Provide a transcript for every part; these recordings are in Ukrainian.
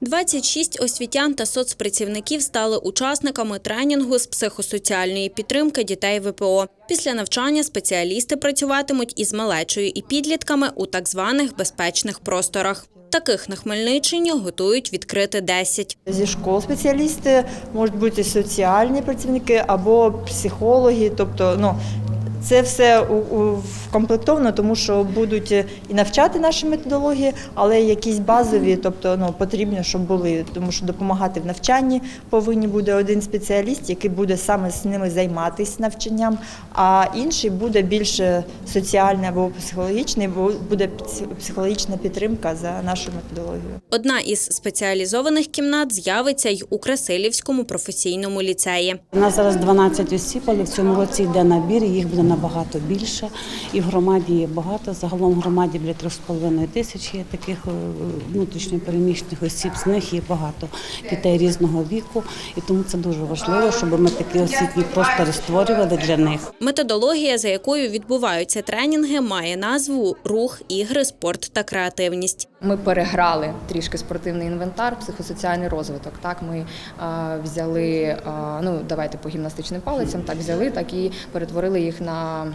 26 освітян та соцпрацівників стали учасниками тренінгу з психосоціальної підтримки дітей ВПО. Після навчання спеціалісти працюватимуть із малечою і підлітками у так званих безпечних просторах. Таких на Хмельниччині готують відкрити 10. Зі школ спеціалісти можуть бути соціальні працівники або психологи. Тобто, ну це все вкомплектовано, тому що будуть і навчати наші методології, але якісь базові, тобто ну потрібно, щоб були, тому що допомагати в навчанні повинні буде один спеціаліст, який буде саме з ними займатися навчанням, а інший буде більше соціальний або психологічний, бо буде психологічна підтримка за нашу методологію. Одна із спеціалізованих кімнат з'явиться й у Красилівському професійному ліцеї. У нас зараз 12 осіб, але в цьому році йде набір, їх буде набагато більше. І в громаді є багато. Загалом в громаді біля 3,5 тисяч є таких е, внутрішньо переміщених осіб. З них є багато дітей різного віку. І тому це дуже важливо, щоб ми такі освітні простори створювали для них. Методологія, за якою відбуваються тренінги, має назву рух, ігри, спорт та креативність. Ми переграли трішки спортивний інвентар, психосоціальний розвиток. Так ми а, взяли, а, ну давайте по гімнастичним палицям, так взяли, так і перетворили їх на.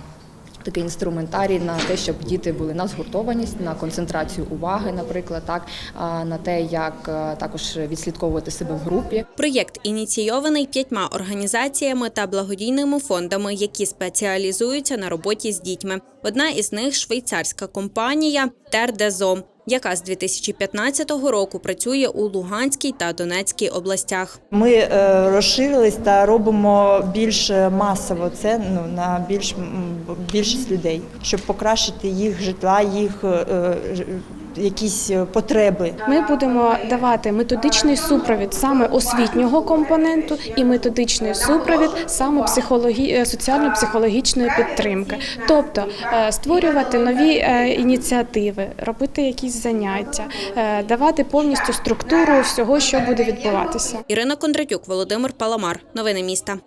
Такий інструментарій на те, щоб діти були на згуртованість, на концентрацію уваги, наприклад, так на те, як також відслідковувати себе в групі. Проєкт ініційований п'ятьма організаціями та благодійними фондами, які спеціалізуються на роботі з дітьми. Одна із них швейцарська компанія Тердезом, яка з 2015 року працює у Луганській та Донецькій областях. Ми е, розширились та робимо більш масово це ну на більш більшість людей, щоб покращити їх житла, їх е, якісь потреби. Ми будемо давати методичний супровід саме освітнього компоненту і методичний супровід саме психологі... е, соціально-психологічної підтримки, тобто е, створювати нові е, ініціативи, робити якісь заняття, е, давати повністю структуру всього, що буде відбуватися. Ірина Кондратюк, Володимир Паламар. Новини міста.